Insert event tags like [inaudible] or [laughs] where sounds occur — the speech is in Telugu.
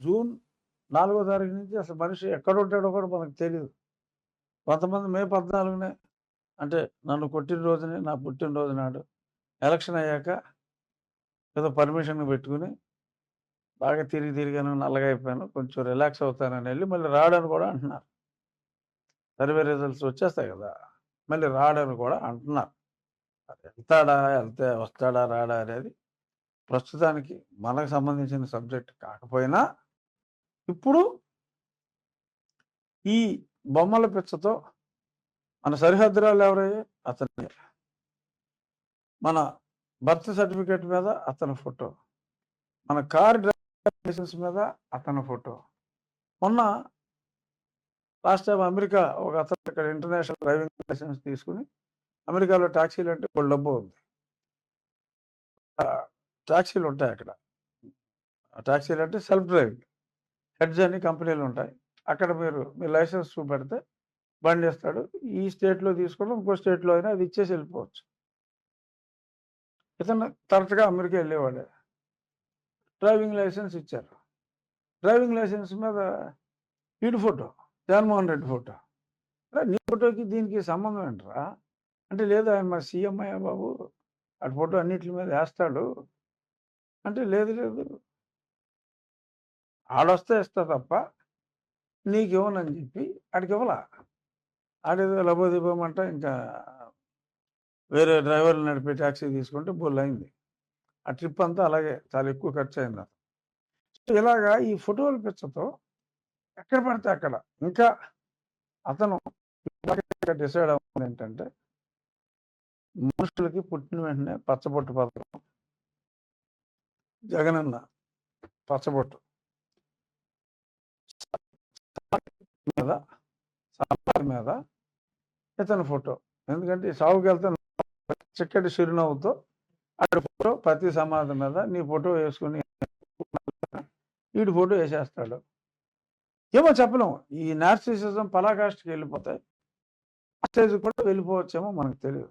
జూన్ నాలుగో తారీఖు నుంచి అసలు మనిషి ఎక్కడ ఉంటాడో కూడా మనకు తెలియదు కొంతమంది మే పద్నాలుగునే అంటే నన్ను కొట్టిన రోజునే నా పుట్టినరోజు నాడు ఎలక్షన్ అయ్యాక ఏదో పర్మిషన్ పెట్టుకుని బాగా తిరిగి తిరిగాను నల్లగా అయిపోయాను కొంచెం రిలాక్స్ అవుతానని వెళ్ళి మళ్ళీ రాడని కూడా అంటున్నారు. సర్వే రిజల్ట్స్ వచ్చేస్తాయి కదా మళ్ళీ రాడని కూడా అంటున్నారు. అది వెళ్తాడా వెళ్తే వస్తాడా రాడా అనేది ప్రస్తుతానికి మనకు సంబంధించిన సబ్జెక్ట్ కాకపోయినా ఇప్పుడు ఈ బొమ్మల పిచ్చతో మన సరిహద్దురాలు ఎవరయ్యే అతని. మన బర్త్ సర్టిఫికేట్ మీద అతని ఫోటో. మన కార్ డ్రైవింగ్ లైసెన్స్ మీద అతని ఫోటో. మొన్న లాస్ట్ టైం అమెరికా ఒక అతను ఇక్కడ ఇంటర్నేషనల్ డ్రైవింగ్ లైసెన్స్ తీసుకుని అమెరికాలో ట్యాక్సీలు అంటే ఒక డబ్బు ఉంది. ట్యాక్సీలు ఉంటాయి అక్కడ. ట్యాక్సీలు అంటే సెల్ఫ్ డ్రైవింగ్. హెడ్జ్ అని కంపెనీలు ఉంటాయి. అక్కడ మీరు మీ లైసెన్స్ చూపెడితే బండి ఇస్తాడు ఈ స్టేట్లో తీసుకోవడం ఇంకో స్టేట్లో అయినా అది ఇచ్చేసి వెళ్ళిపోవచ్చు. ఇతను తరచుగా అమెరికా వెళ్ళేవాడే. డ్రైవింగ్ లైసెన్స్ ఇచ్చారు. డ్రైవింగ్ లైసెన్స్ మీద వీడి ఫోటో జగన్మోహన్ రెడ్డి ఫోటో. నీ ఫోటోకి దీనికి సంబంధం ఏంట్రా? అంటే లేదు ఆయన మా సీఎం అయ్యా బాబు. అటు ఫోటో అన్నిటి మీద వేస్తాడు. అంటే లేదు లేదు. ఆడొస్తే ఇస్తా తప్ప నీకు ఇవ్వనని చెప్పి ఆడికి ఇవ్వలా ఆడేదో లబోదిబోమంట ఇంకా వేరే డ్రైవర్లు నడిపే ట్యాక్సీ తీసుకుంటే బుల్ అయింది ఆ ట్రిప్ అంతా అలాగే చాలా ఎక్కువ ఖర్చు అయింది అతను. ఇలాగా ఈ ఫోటోల పిచ్చతో ఎక్కడ పడితే అక్కడ. ఇంకా అతను డిసైడ్ అవ్వడం ఏంటంటే మనుషులకి పుట్టిన వెంటనే పచ్చబొట్టు పథకం. జగనన్న పచ్చబొట్టు. మీద సాంబార్ మీద ఇతని ఫోటో. ఎందుకంటే సాగుకి వెళ్తే చిక్కటి చిరునవ్వుతో అతడి ఫోటో ప్రతి సమాధి మీద నీ ఫోటో వేసుకుని వీడి [laughs] ఫోటో వేసేస్తాడు. ఏమో చెప్పలేము ఈ నార్సిసిజం పలాకాష్కి వెళ్ళిపోతాయి ఆ స్టేజ్ కూడా వెళ్ళిపోవచ్చేమో మనకు తెలియదు